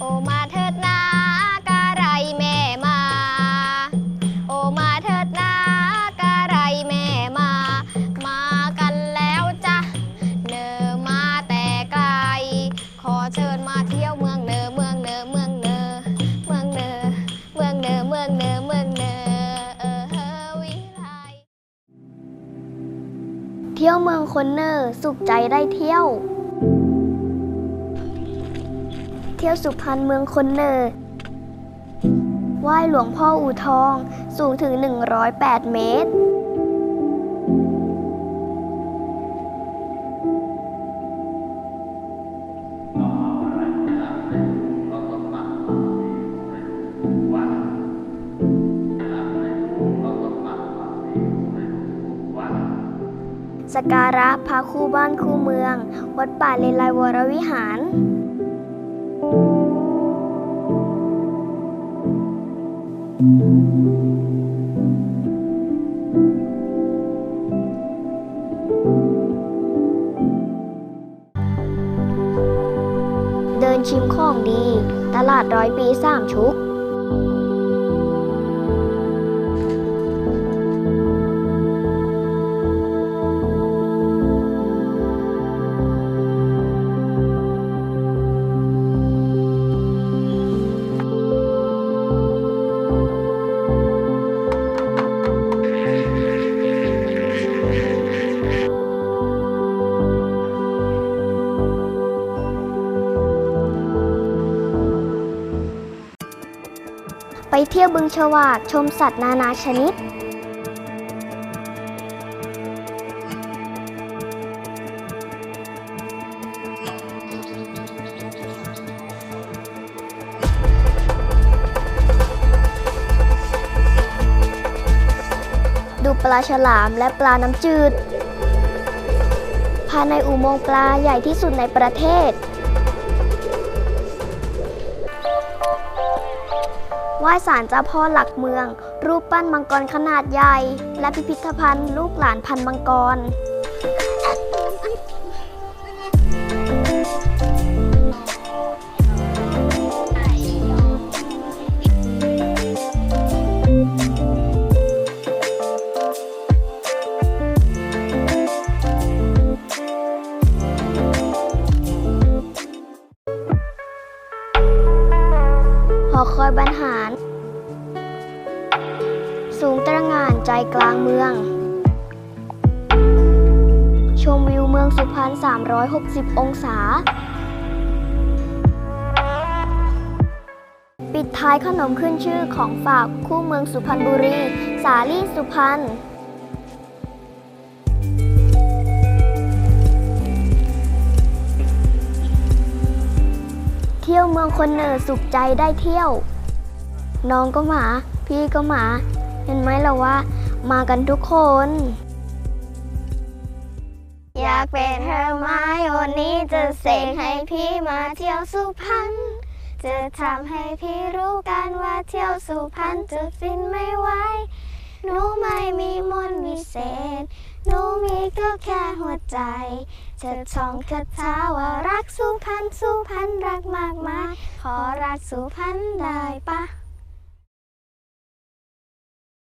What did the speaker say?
โอมาเถิดนากะไรแม่มา โอมาเถิดนากะไรแม่มา มากันแล้วจ้ะเนอมาแต่ไกล ขอเชิญมาเที่ยวเมืองเนอเมืองเนอเมืองเนอเมืองเนอเมืองเนอเมืองเนอเมืองเนอเออเฮอวิไลเที่ยวเมืองคนเนอสุขใจได้เที่ยว เที่ยวสุพรรณเมืองคนเนอร์ไหว้หลวงพ่ออู่ทองสูงถึง 108 เมตร สการะพระคู่บ้านคู่เมือง วัดป่าเลไลวรวิหาร เดินชิมของดี ตลาดร้อยปีสามชุก เที่ยวบึงฉวากชมสัตว์นานาชนิด ดูปลาฉลามและปลาน้ำจืด ภายในอุโมงค์ปลาใหญ่ที่สุดในประเทศ ไหว้ศาลเจ้าพ่อหลักเมือง รูปปั้นมังกรขนาดใหญ่ และพิพิธภัณฑ์ลูกหลานพันมังกร อคอยบรรหาร สูงตระหง่านใจกลางเมือง ชมวิวเมืองสุพรรณ 360 องศา ปิดท้ายขนมขึ้นชื่อของฝากคู่เมืองสุพรรณบุรี สาลี่สุพรรณ ที่ยวเมืองคนเหนือสุขใจได้เที่ยว น้องก็หมา พี่ก็หมา เห็นไหมเราว่า มากันทุกคน อยากเป็นเธอไม้วันนี้จะเสกให้พี่มาเที่ยวสุพรรณจะทำให้พี่รู้กันว่าเที่ยวสุพรรณจะฟินไม่ไหวหนูไม่มีมนต์วิเศษ หนูมีก็แค่หัวใจจะท่องคาถาว่ารักสุพรรณสุพรรณรักมากมายขอรักสุพรรณได้ปะ